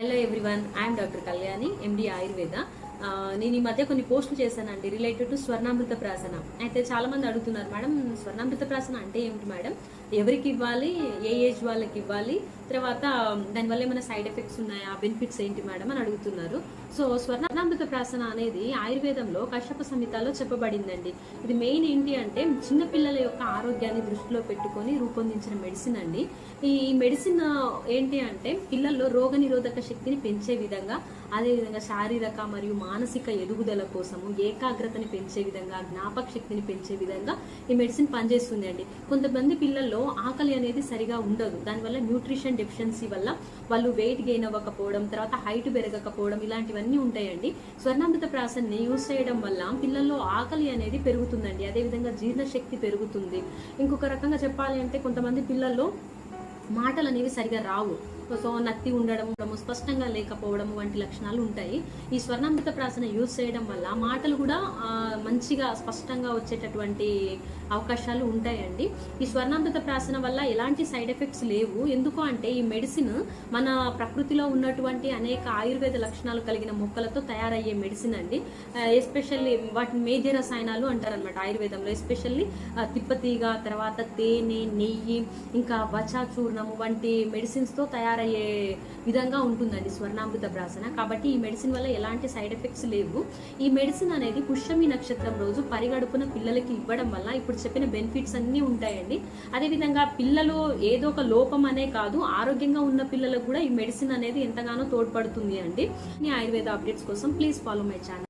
Hello everyone I'm doctor Kalyani MD Ayurveda నేను ఈ మధ్య కొన్ని పోస్టులు చేశానండి రిలేటెడ్ టు స్వర్ణామృత ప్రాసన. అయితే చాలా మంది అడుగుతున్నారు మేడం స్వర్ణామృత ప్రాసన అంటే ఏమిటి మేడం? ఎవరికి ఇవ్వాలి ఏ ఏజ్ వాళ్ళకి ఇవ్వాలి తర్వాత దానివల్ల ఏమైనా సైడ్ ఎఫెక్ట్స్ ఉన్నాయా బెనిఫిట్స్ ఏంటి మేడం అని అడుగుతున్నారు. సో స్వర్ణామృత ప్రాసన అనేది ఆయుర్వేదంలో కశ్యప సంహితలో చెప్పబడిందండి. ఇది మెయిన్ ఏంటి అంటే చిన్న పిల్లల యొక్క ఆరోగ్యాన్ని దృష్టిలో పెట్టుకొని రూపొందించిన మెడిసిన్ అండి. ఈ మెడిసిన్ ఏంటి అంటే పిల్లల్లో రోగ నిరోధక శక్తిని పెంచే విధంగా అదేవిధంగా శారీరక మరియు మానసిక ఎదుగుదల కోసము ఏకాగ్రతని పెంచే విధంగా జ్ఞాపక శక్తిని పెంచే విధంగా ఈ మెడిసిన్ పనిచేస్తుంది అండి కొంతమంది పిల్లల్లో ఆకలి అనేది సరిగా ఉండదు. దానివల్ల న్యూట్రిషన్ డెఫిషియన్సీ వల్ల వాళ్ళు వెయిట్ గెయిన్ అవ్వకపోవడం తర్వాత హైట్ పెరగకపోవడం ఇలాంటివన్నీ ఉంటాయండి. స్వర్ణామృత ప్రాసన్ని యూస్ చేయడం వల్ల పిల్లల్లో ఆకలి అనేది పెరుగుతుందండి. అదేవిధంగా జీర్ణశక్తి పెరుగుతుంది. ఇంకొక రకంగా చెప్పాలి అంటే కొంతమంది పిల్లల్లో మాటలు అనేవి సరిగా రావు. సో నత్తి ఉండడం స్పష్టంగా లేకపోవడం వంటి లక్షణాలు ఉంటాయి. ఈ స్వర్ణామృత ప్రాసన యూజ్ చేయడం వల్ల మాటలు కూడా మంచిగా స్పష్టంగా వచ్చేటటువంటి అవకాశాలు ఉంటాయండి. ఈ స్వర్ణామృత ప్రాసన వల్ల ఎలాంటి సైడ్ ఎఫెక్ట్స్ లేవు. ఎందుకు అంటే ఈ మెడిసిన్ మన ప్రకృతిలో ఉన్నటువంటి అనేక ఆయుర్వేద లక్షణాలు కలిగిన మొక్కలతో తయారయ్యే మెడిసిన్ అండి. ఎస్పెషల్లీ వాటి మేధ్య రసాయనాలు అంటారనమాట ఆయుర్వేదంలో. ఎస్పెషల్లీ తిప్పతీగ తర్వాత తేనె నెయ్యి ఇంకా వచా చూర్ణము వంటి మెడిసిన్స్తో తయారయ్యే విధంగా ఉంటుందండి స్వర్ణామృత భ్రాసన కాబట్టి ఈ మెడిసిన్ వల్ల ఎలాంటి సైడ్ ఎఫెక్ట్స్ లేవు. ఈ మెడిసిన్ అనేది పుష్యమి నక్షత్రం రోజు పరిగడుపున పిల్లలకి ఇవ్వడం వల్ల ఇప్పుడు చెప్పిన బెనిఫిట్స్ అన్నీ ఉంటాయండి. అదేవిధంగా పిల్లలు ఏదో ఒక లోపం అనే కాదు ఆరోగ్యంగా ఉన్న పిల్లలకు కూడా ఈ మెడిసిన్ అనేది ఎంతగానో తోడ్పడుతుంది అండి. ఈ ఆయుర్వేద అప్డేట్స్ కోసం ప్లీజ్ ఫాలో మై ఛానల్